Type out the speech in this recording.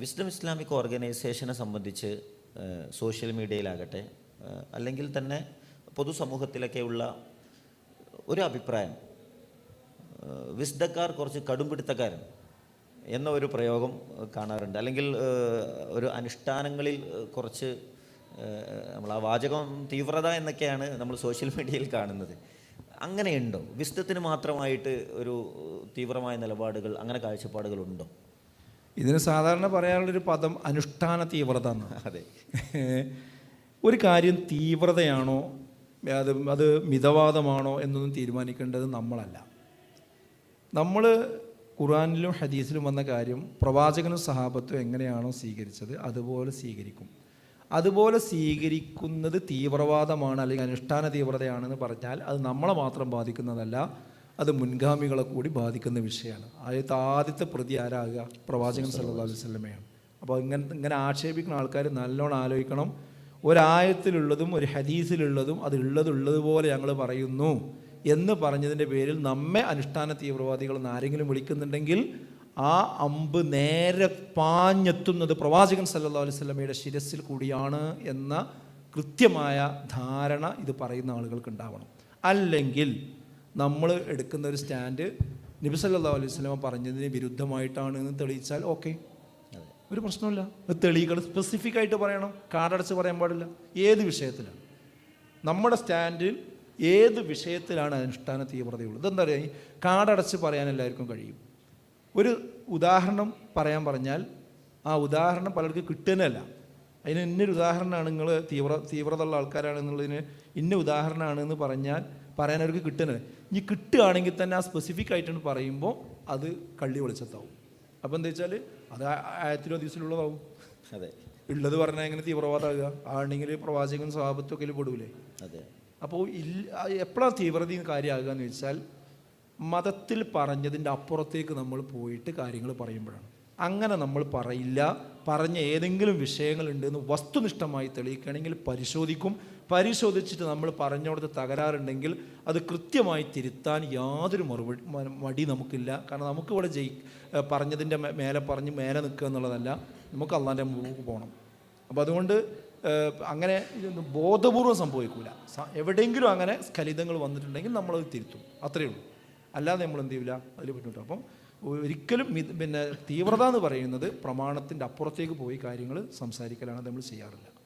Wisdom Islamic ഓർഗനൈസേഷനെ സംബന്ധിച്ച് social മീഡിയയിലാകട്ടെ അല്ലെങ്കിൽ തന്നെ പൊതുസമൂഹത്തിലൊക്കെയുള്ള ഒരു അഭിപ്രായം വിസ്ഡക്കാർ കുറച്ച് കടുംപിടുത്തക്കാരൻ എന്ന ഒരു പ്രയോഗം കാണാറുണ്ട്. അല്ലെങ്കിൽ ഒരു അനുഷ്ഠാനങ്ങളിൽ കുറച്ച് നമ്മൾ ആ വാചകം തീവ്രത എന്നൊക്കെയാണ് നമ്മൾ സോഷ്യൽ മീഡിയയിൽ കാണുന്നത്. അങ്ങനെയുണ്ടോ? വിസ്തത്തിന് മാത്രമായിട്ട് ഒരു തീവ്രമായ നിലപാടുകൾ അങ്ങനെ കാഴ്ചപ്പാടുകളുണ്ടോ ഇതിന് സാധാരണ പറയാനുള്ളൊരു പദം അനുഷ്ഠാന തീവ്രത എന്നാണ് അതെ. ഒരു കാര്യം തീവ്രതയാണോ അത് അത് മിതവാദമാണോ എന്നൊന്നും തീരുമാനിക്കേണ്ടത് നമ്മളല്ല. നമ്മൾ ഖുറാനിലും ഹദീസിലും വന്ന കാര്യം പ്രവാചകനും സഹാബത്തും എങ്ങനെയാണോ സ്വീകരിച്ചത് അതുപോലെ സ്വീകരിക്കും. അതുപോലെ സ്വീകരിക്കുന്നത് തീവ്രവാദമാണ് അല്ലെങ്കിൽ അനുഷ്ഠാന തീവ്രതയാണെന്ന് പറഞ്ഞാൽ അത് നമ്മളെ മാത്രം ബാധിക്കുന്നതല്ല അത് മുൻഗാമികളെ കൂടി ബാധിക്കുന്ന വിഷയമാണ്. ആദ്യത്തെ ആദ്യത്തെ പ്രതി ആരാകുക? പ്രവാചകൻ സല്ലാ അലൈഹി വസല്ലമയാണ്. അപ്പോൾ ഇങ്ങനെ ഇങ്ങനെ ആക്ഷേപിക്കുന്ന ആൾക്കാർ നല്ലോണം ആലോചിക്കണം. ഒരായത്തിലുള്ളതും ഒരു ഹദീസിലുള്ളതും അത് ഉള്ളതുള്ളതുപോലെ ഞങ്ങൾ പറയുന്നു എന്ന് പറഞ്ഞതിന്റെ പേരിൽ നമ്മെ അനുഷ്ഠാന തീവ്രവാദികൾ എന്ന് ആരെങ്കിലും വിളിക്കുന്നുണ്ടെങ്കിൽ ആ അമ്പ് നേരെ പാഞ്ഞെത്തുന്നത് പ്രവാചകൻ സല്ലല്ലാഹു അലൈഹി വസല്ലമയുടെ ശിരസിൽ കൂടിയാണ് എന്ന കൃത്യമായ ധാരണ ഇത് പറയുന്ന ആളുകൾക്ക് ഉണ്ടാവണം. അല്ലെങ്കിൽ നമ്മൾ എടുക്കുന്ന ഒരു സ്റ്റാൻഡ് നബി സല്ലല്ലാഹു അലൈഹി വസല്ലമ പറഞ്ഞതിന് വിരുദ്ധമായിട്ടാണ് എന്ന് തെളിയിച്ചാൽ ഓക്കെ. ഒരു പ്രശ്നമില്ല തെളികൾ സ്പെസിഫിക് ആയിട്ട് പറയണം. കാടടച്ച് പറയാൻ പാടില്ല. ഏത് വിഷയത്തിലാണ്? നമ്മുടെ സ്റ്റാൻഡിൽ ഏത് വിഷയത്തിലാണ് അനുഷ്ഠാന തീവ്രതയുള്ളത് ഇതെന്താ പറയുക കാടടച്ച് പറയാൻ എല്ലാവർക്കും കഴിയും. ഒരു ഉദാഹരണം പറയാൻ പറഞ്ഞാൽ ആ ഉദാഹരണം പലർക്കും കിട്ടുന്നതല്ല. അതിന് ഇന്നൊരു ഉദാഹരണമാണ് നിങ്ങൾ തീവ്ര തീവ്രത ഉള്ള ആൾക്കാരാണെന്നുള്ളതിന് ഇന്ന ഉദാഹരണമാണ് എന്ന് പറഞ്ഞാൽ പറയാൻ അവർക്ക് കിട്ടുന്നത്. ഇനി കിട്ടുകയാണെങ്കിൽ തന്നെ ആ സ്പെസിഫിക് ആയിട്ടാണ് പറയുമ്പോൾ അത് കള്ളി വെളിച്ചത്താവും. അപ്പോൾ എന്താ വെച്ചാൽ അത് ആ- ആയത്തിലോ ദിവസത്തിലുള്ളതാവും. അതെ. ഉള്ളത് പറഞ്ഞാൽ എങ്ങനെ തീവ്രവാദമാകുക? ആണെങ്കിൽ പ്രവാചകൻ സ്വഭാവത്തൊക്കെ പെടൂലേ? അതെ. അപ്പോൾ ഇല്ല എപ്പോഴാണ് തീവ്രത കാര്യമാകുക എന്ന് വെച്ചാൽ മതത്തിൽ പറഞ്ഞതിന്റെ അപ്പുറത്തേക്ക് നമ്മൾ പോയിട്ട് കാര്യങ്ങൾ പറയുമ്പോഴാണ്. അങ്ങനെ നമ്മൾ പറയില്ല. പറഞ്ഞ ഏതെങ്കിലും വിഷയങ്ങളുണ്ടെന്ന് വസ്തുനിഷ്ഠമായി തെളിയിക്കുകയാണെങ്കിൽ പരിശോധിക്കും. പരിശോധിച്ചിട്ട് നമ്മൾ പറഞ്ഞോടത്ത് തകരാറുണ്ടെങ്കിൽ അത് കൃത്യമായി തിരുത്താൻ യാതൊരു മറുപടി മടി നമുക്കില്ല. കാരണം നമുക്ക് ഇവിടെ ജയി പറഞ്ഞതിന്റെ മേലെ പറഞ്ഞ് മേലെ നിൽക്കുക എന്നുള്ളതല്ല. നമുക്ക് അള്ളാന്റെ മുമ്പ് പോകണം. അപ്പോൾ അതുകൊണ്ട് അങ്ങനെ ഇതൊന്നും ബോധപൂർവം സംഭവിക്കില്ല എവിടെയെങ്കിലും അങ്ങനെ സ്ഖലിതങ്ങൾ വന്നിട്ടുണ്ടെങ്കിൽ നമ്മളത് തിരുത്തും. അത്രയേ ഉള്ളൂ. അല്ലാതെ നമ്മൾ എന്ത് ചെയ്യില്ല അതിൽ ബുദ്ധിമുട്ട് അപ്പം ഒരിക്കലും പിന്നെ തീവ്രത എന്ന് പറയുന്നത് പ്രമാണത്തിന്റെ അപ്പുറത്തേക്ക് പോയി കാര്യങ്ങൾ സംസാരിക്കലാണ് നമ്മൾ ചെയ്യാറില്ല